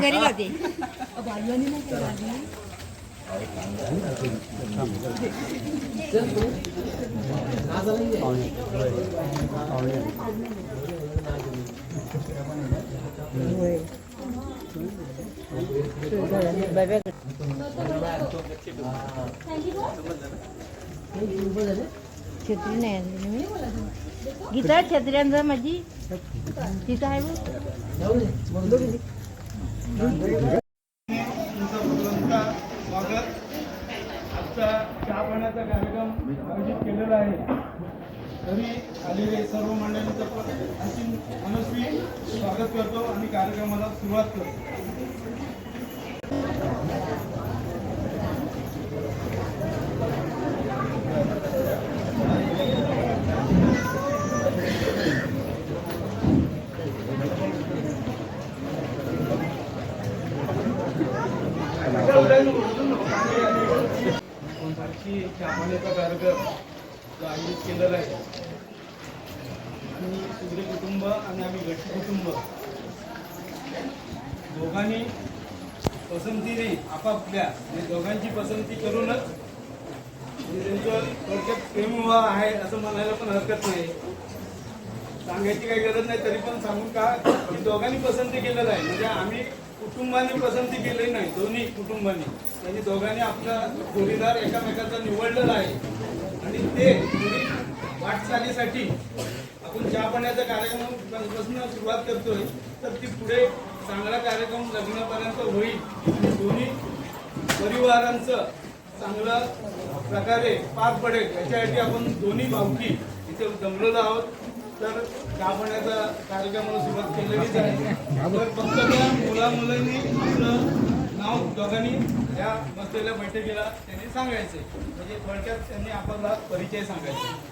घरी जाते छत्री नाही आणली मी. गीता छत्री आण जा माझी. तिथं आहे बघ. स्वागत आजचा चहा पाण्याचा कार्यक्रम आयोजित केलेला आहे. तरी आलेले सर्व मंडळींचं पण मनस्वी स्वागत करतो आणि कार्यक्रमाला सुरुवात करतो. आणखी कार्यक्रम जो आयोजित केलेला आहे. आम्ही सुग्री कुटुंब आणि आम्ही गट कुटुंब. दोघांनी पसंतीने आपापल्या म्हणजे दोघांची पसंती करूनच म्हणजे त्यांचं थोडक्यात प्रेमविवाह आहे असं म्हणायला पण हरकत नाही. सांगायची काही गरज नाही तरी पण सांगून का? दोघांनी पसंती केलेलं आहे. म्हणजे आम्ही कुटुंबाने पसंती केली नाही दोन्ही कुटुंबांनी. म्हणजे दोघांनी आपला जोडीदार एकामेकाचा निवडलेला आहे. आणि ते वाटचालीसाठी आपण चहा पाण्याचा कार्यक्रम सुरुवात करतोय तर ती पुढे चांगला कार्यक्रम लग्नापर्यंत होईल. दोन्ही परिवारांचं चांगलं प्रकारे पार पडेल याच्यासाठी आपण दोन्ही भावकी इथे जमलेलो आहोत. तर चहा कार्यक्रम कार्यक्रमाला सुरुवात केलेलीच आहे. तर फक्त त्या मुला मुलांनी आपलं नाव दोघांनी या बसलेल्या बैठकीला त्यांनी सांगायचे. म्हणजे थोडक्यात त्यांनी आपला परिचय सांगायचा.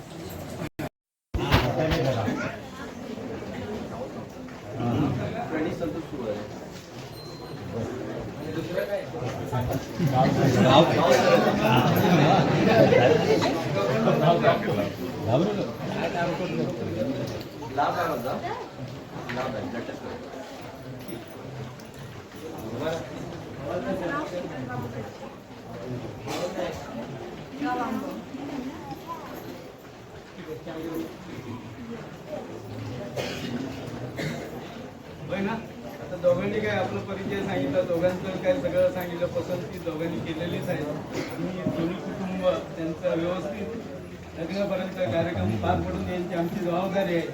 होय ना आता दोघांनी काय आपला परिचय सांगितला दोघांचं काय सगळं सांगितलं पसंती दोघांनी केलेलीच आहे. आणि दोन्ही कुटुंब त्यांचं व्यवस्थित लग्नापर्यंत कार्यक्रम पार पडून यांची आमची जबाबदारी आहे.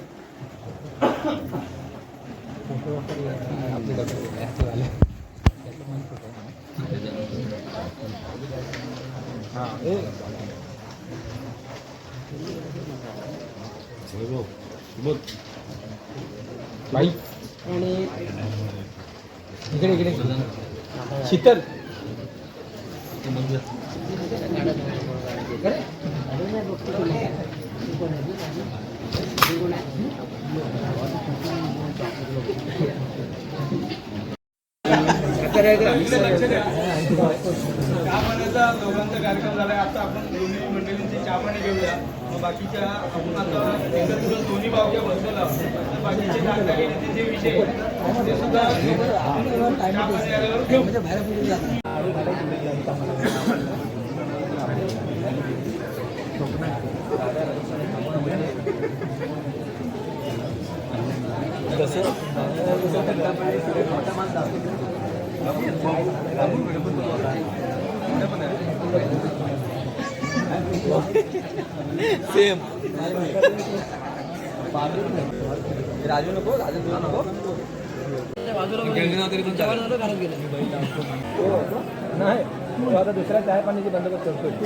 आणि इकडे इकडे. शीतल इकडे चहा पाण्याचा दोघांचा कार्यक्रम झाला आता आपण दोन्ही मंडळींची चहा पाणी घेऊया. मग बाकीच्या आपण आता एकत्र दोन्ही बावक्या बसलेलो आहोत. तर बाकीचे दागदागिन्याचे जे विषय ते सुद्धा आपण चहा पाणी आल्यावर घेऊ. सेम राजू नको राजू तुला नको नाही आता दुसऱ्या चहा पाण्याची बंदोबस्त करतो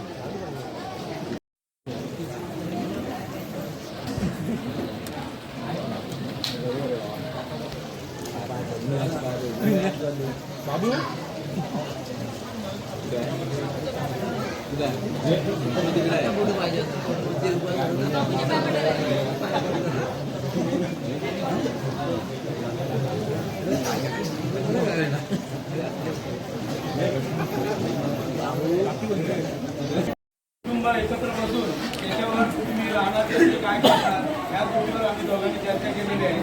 कुटुंब एकत्र बसून त्याच्यावर तुम्ही राहणार त्याचे काय करणार या गोष्टीवर आम्ही दोघांनी चर्चा केलेली आहे.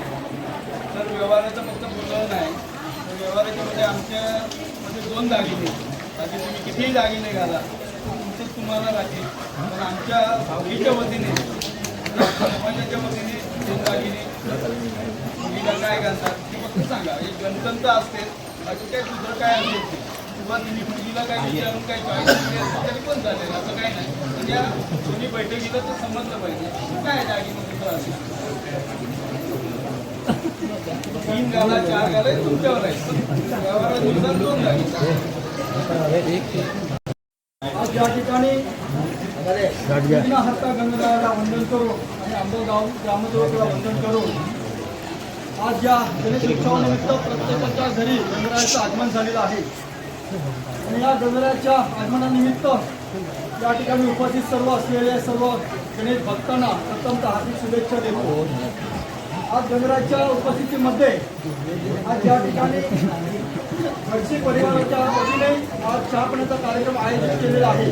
तर व्यवहाराचं फक्त बोलणं नाही. तर व्यवहाराच्या मध्ये आमच्या दोन दागिने बाकी तुम्ही कितीही दागिने घाला तुमचंच तुम्हाला राहील. पण आमच्या भावीच्या वतीने समाजाच्या वतीने दागिने मुलीला काय घालतात ते फक्त सांगा असते काय किंवा मुलीला काय विचारून चॉईस तरी पण चालेल असं काही नाही म्हणजे या दोन्ही बैठकीला तर समजलं पाहिजे काय दागिने तुमचं असेल तीन गाला चार गाला तुमच्यावर आहे पण दोन आज या ठिकाणी हत्ता वंदन करून आणि आंबोगाव ग्रामदेवतेला वंदन करून आज या गणेश उत्सवानिमित्त प्रत्येकाच्या घरी गंगरायाचं आगमन झालेलं आहे. आणि या गंगरायाच्या आगमनानिमित्त या ठिकाणी उपस्थित सर्व असलेले सर्व गणेश भक्तांना प्रथमतः हार्दिक शुभेच्छा देतो. आज गंगराच्या उपस्थितीमध्ये आज या ठिकाणी खडसे परिवाराच्या वतीने आज चहा पाण्याचा कार्यक्रम आयोजित केलेला आहे.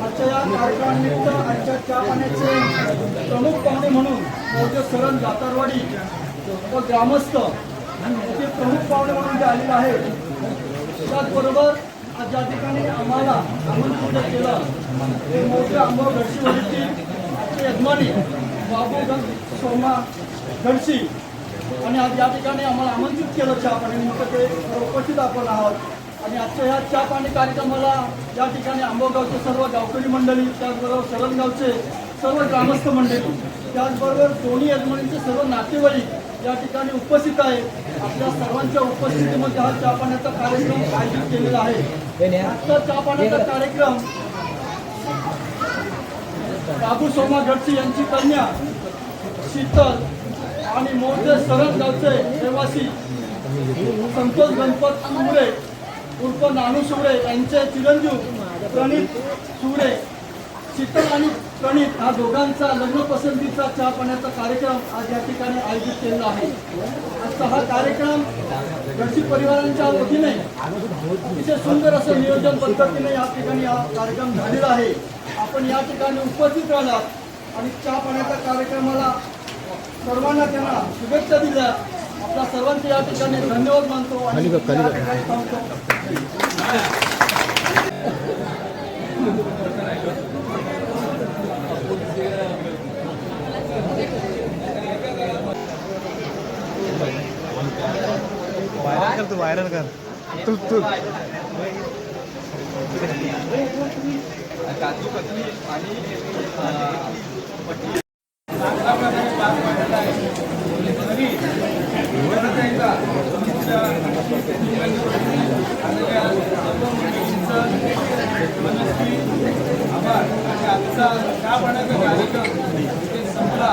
आजच्या या कार्यक्रमानिमित्त आजच्या चहा पाण्याचे प्रमुख पाहुणे म्हणून मौजे सरण जातारवाडी व ग्रामस्थ हे प्रमुख पाहुणे म्हणून जे आलेले आहेत त्याचबरोबर आज ज्या ठिकाणी आम्हाला आमंत्रित केलं ते मोठे आंबा गडशीवाडीची आजचे यजमानी बाबू गण सोमा गडशी आणि आज या ठिकाणी आम्हाला आमंत्रित केलं चहा पाण्यानिमित्त ते उपस्थित आपण आहोत. आणि आजच्या ह्या चहा पाणी कार्यक्रमाला या ठिकाणी आंबोगावचे सर्व गावकरी मंडळी त्याचबरोबर सरंगावचे सर्व ग्रामस्थ मंडळी त्याचबरोबर दोन्ही यजमानींचे सर्व नातेवाईक या ठिकाणी उपस्थित आहे आपल्या सर्वांच्या उपस्थितीमध्ये हा चहा पाण्याचा कार्यक्रम आयोजित केलेला आहे. आजचा चहा पाण्याचा कार्यक्रम बाबू सोमा गडसे यांची कन्या शीतल आणि मोठे सरळ गावचे रहिवासी संतोष गणपत कुंबरे उर्फ नानू सुवरे यांचे चिरंजीव प्रणित सुवरे शीतल आणि प्रणित हा दोघांचा लग्न पसंतीचा चहा पाण्याचा कार्यक्रम आज या ठिकाणी आयोजित केलेला आहे. आजचा हा कार्यक्रम गडची परिवारांच्या वतीने अतिशय सुंदर असं नियोजन पद्धतीने या ठिकाणी हा कार्यक्रम झालेला आहे. आपण या ठिकाणी उपस्थित राहिलात आणि चहा पाण्याच्या कार्यक्रमाला सर्वांना त्यांना शुभेच्छा दिल्या. आपल्या सर्वांचे या ठिकाणी धन्यवाद मानतो आणि थांबतो. व्हायरल कर तू व्हायरल कर. तू तू. काजू कतली आणि चांगल्या प्रकारे पार पाडलेला आहे तरी परत एकदा तुमच्या आलेल्या सर्व मुलींचं मनस्वी आभार. आणि आजचा का पाण्याचा कार्यक्रम संपला